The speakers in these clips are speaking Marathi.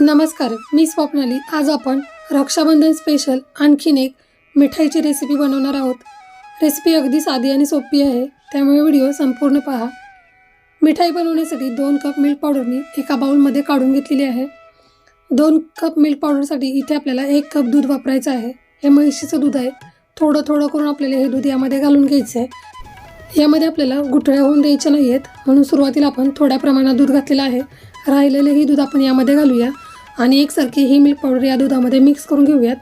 नमस्कार मी स्वप्नाली आज आपण रक्षाबंधन स्पेशल आणखीन एक मिठाईची रेसिपी बनवणार आहोत. रेसिपी अगदी साधी आणि सोपी आहे. त्यामुळे व्हिडिओ संपूर्ण पहा. मिठाई बनवण्यासाठी दोन कप मिल्क पावडर मी एका बाउलमध्ये काढून घेतलेली आहे. दोन कप मिल्क पावडरसाठी इथे आपल्याला एक कप दूध वापरायचं आहे. हे म्हैशीचं दूध आहे. थोडं थोडं करून आपल्याला हे दूध यामध्ये घालून घ्यायचं आहे यामध्ये आपल्याला गुठळ्या होऊन द्यायच्या नाही आहेत म्हणून सुरुवातीला आपण थोड्या प्रमाणात दूध घातलेलं आहे. राहिलेलेही दूध आपण यामध्ये घालूया. आणि एकसारखी ही मिल्क पावडर या दुधामध्ये मिक्स करून घेऊयात.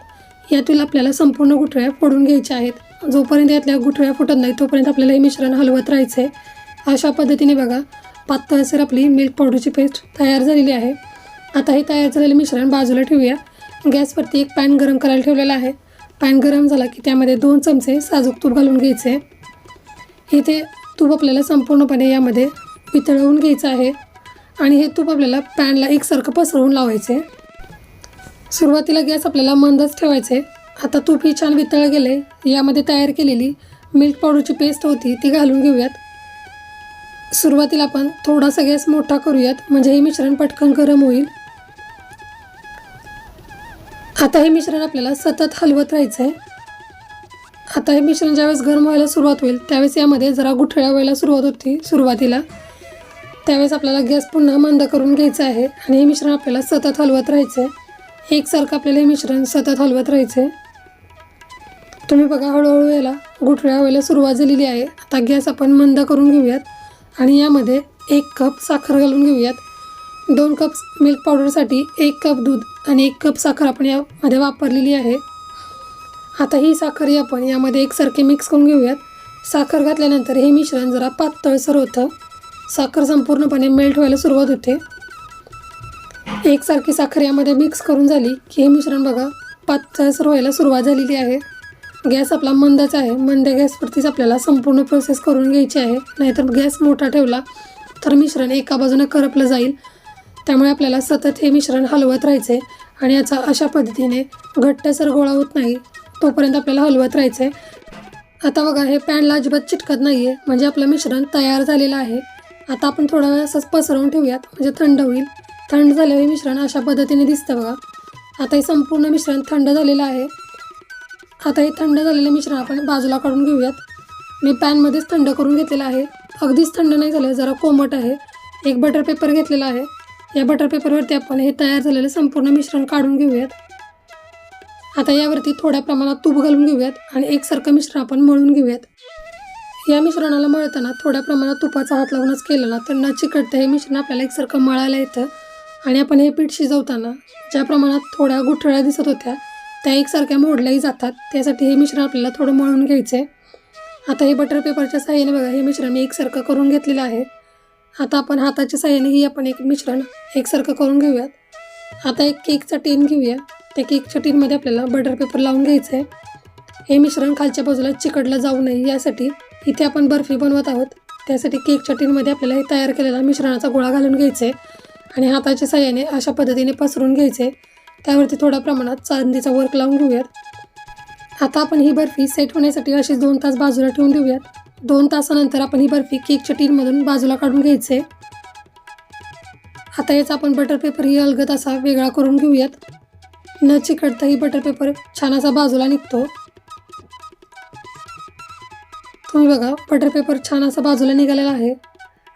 यातील आपल्याला संपूर्ण गुठळ्या फोडून घ्यायच्या आहेत. जोपर्यंत यातल्या गुठळ्या फुटत नाही तोपर्यंत आपल्याला हे मिश्रण हलवत राहायचं आहे अशा पद्धतीने बघा पातळसर आपली मिल्क पावडरची पेस्ट तयार झालेली आहे. आता हे तयार झालेले मिश्रण बाजूला ठेवूया. गॅसवरती एक पॅन गरम करायला ठेवलेला आहे. पॅन गरम झाला की त्यामध्ये दोन चमचे साजूक तूप घालून घ्यायचे इथे तूप आपल्याला संपूर्णपणे यामध्ये वितळवून घ्यायचं आहे. आणि हे तूप आपल्याला पॅनला एकसारखं पसरवून लावायचे. सुरुवातीला गॅस आपल्याला मंदच ठेवायचे. आता तूप ही छान वितळ गेले. यामध्ये तयार केलेली मिल्क पावडरची पेस्ट होती ती घालून घेऊयात. सुरुवातीला आपण थोडासा गॅस मोठा करूयात म्हणजे हे मिश्रण पटकन गरम होईल. आता हे मिश्रण आपल्याला सतत हलवत राहायचं आहे आता हे मिश्रण ज्यावेळेस गरम व्हायला सुरुवात होईल त्यावेळेस यामध्ये जरा गुठळ्या व्हायला सुरुवात होती सुरुवातीला. त्यावेळेस आपल्याला गॅस पुन्हा मंद करून घ्यायचा आहे आणि हे मिश्रण आपल्याला सतत हलवत राहायचं आहे. एकसारखं आपल्याला हे मिश्रण सतत हलवत राहायचं आहे. तुम्ही बघा हळूहळू याला गुठळ्या व्हायला सुरुवात झालेली आहे. आता गॅस आपण मंद करून घेऊयात आणि यामध्ये एक कप साखर घालून घेऊयात. दोन कप मिल्क पावडरसाठी एक कप दूध आणि एक कप साखर आपण यामध्ये वापरलेली आहे. आता ही साखर ही आपण यामध्ये एकसारखी मिक्स करून घेऊयात. साखर घातल्यानंतर हे मिश्रण जरा पातळसर होतं. साखर संपूर्णपणे मेल्ट व्हायला सुरुवात होते. एकसारखी साखर यामध्ये मिक्स करून झाली की हे मिश्रण बघा पातळसर व्हायला सुरुवात झालेली आहे. गॅस आपला मंदच आहे. मंद गॅसवरतीच आपल्याला संपूर्ण प्रोसेस करून घ्यायची आहे. नाहीतर गॅस मोठा ठेवला तर मिश्रण एका बाजूनं करपलं जाईल. त्यामुळे आपल्याला सतत हे मिश्रण हलवत राहायचं आहे आणि याचा अशा पद्धतीने घट्टसर गोळा होत नाही. तोपर्यंत आपल्याला हलवत राहायचं. आहे आता बघा हे पॅनला अजिबात चिटकत नाही आहे म्हणजे आपलं मिश्रण तयार झालेलं आहे. आता आपण थोडा वेळ असंच पसरवून ठेवूयात. म्हणजे थंड होईल. थंड झाल्यावर मिश्रण अशा पद्धतीने दिसतं बघा. आता हे संपूर्ण मिश्रण थंड झालेलं आहे. आता हे थंड झालेलं मिश्रण आपण बाजूला काढून घेऊयात. मी पॅनमध्येच थंड करून घेतलेलं आहे. अगदीच थंड नाही झालं जरा कोमट आहे. एक बटर पेपर घेतलेला आहे. या बटर पेपरवरती आपण हे तयार झालेलं संपूर्ण मिश्रण काढून घेऊयात. आता यावरती थोड्या प्रमाणात तूप घालून घेऊयात आणि एकसारखं मिश्रण आपण मळून घेऊयात. या मिश्रणाला मळताना थोड्या प्रमाणात तुपाचा हात लावूनच केलं ना तर न चिकटतं हे मिश्रण आपल्याला एकसारखं मळायला येतं. आणि आपण हे पीठ शिजवताना ज्या प्रमाणात थोड्या गुठळ्या दिसत होत्या त्या एकसारख्या मोडल्याही जातात. त्यासाठी हे मिश्रण आपल्याला थोडं मळून घ्यायचं आहे आता हे बटर पेपरच्या साह्याने बघा हे मिश्रण मी एकसारखं करून घेतलेलं आहे. आता आपण हाताच्या साह्याने ही आपण एक मिश्रण एकसारखं करून घेऊयात. आता एक केकचा टीन घेऊया. त्या केकच्या टीनमध्ये आपल्याला बटर पेपर लावून घ्यायचं आहे हे मिश्रण खालच्या बाजूला चिकटलं जाऊ नये यासाठी इथे आपण बर्फी बनवत आहोत. त्यासाठी केकच्या टीनमध्ये आपल्याला हे तयार केलेला मिश्रणाचा गोळा घालून घ्यायचा आहे आणि हाताच्या साह्याने अशा पद्धतीने पसरून घ्यायचे. आहे त्यावरती थोड्या प्रमाणात चांदीचा वर्क लावून घेऊयात. आता आपण ही बर्फी सेट होण्यासाठी अशीच दोन तास बाजूला ठेवून देऊयात. दोन तासानंतर आपण ही बर्फी केकच्या टीनमधून बाजूला काढून घ्यायचे. आता याचा आपण बटर पेपर ही अलगद असा वेगळा करून घेऊयात. न चिकटता ही बटर पेपर छान असा बाजूला निघतो. तुम्ही बघा बटर पेपर छान असा बाजूला निघालेला आहे.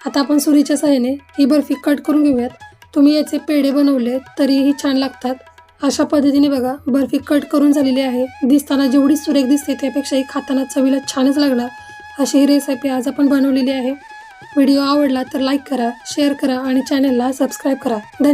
आता आपण सुरीच्या सहाय्याने ही बर्फी कट करून घेऊयात. तुम्ही याचे पेढे बनवले तरीही छान लागतात. अशा पद्धतीने बघा बर्फी कट करून झालेली आहे. दिसताना जेवढी सुरेख दिसते त्यापेक्षाही खाताना चवीला छानच लागणार अशी ही रेसिपी आज आपण बनवलेली आहे. व्हिडिओ आवडला तर लाईक करा शेअर करा आणि चॅनलला सबस्क्राईब करा. धन्यवाद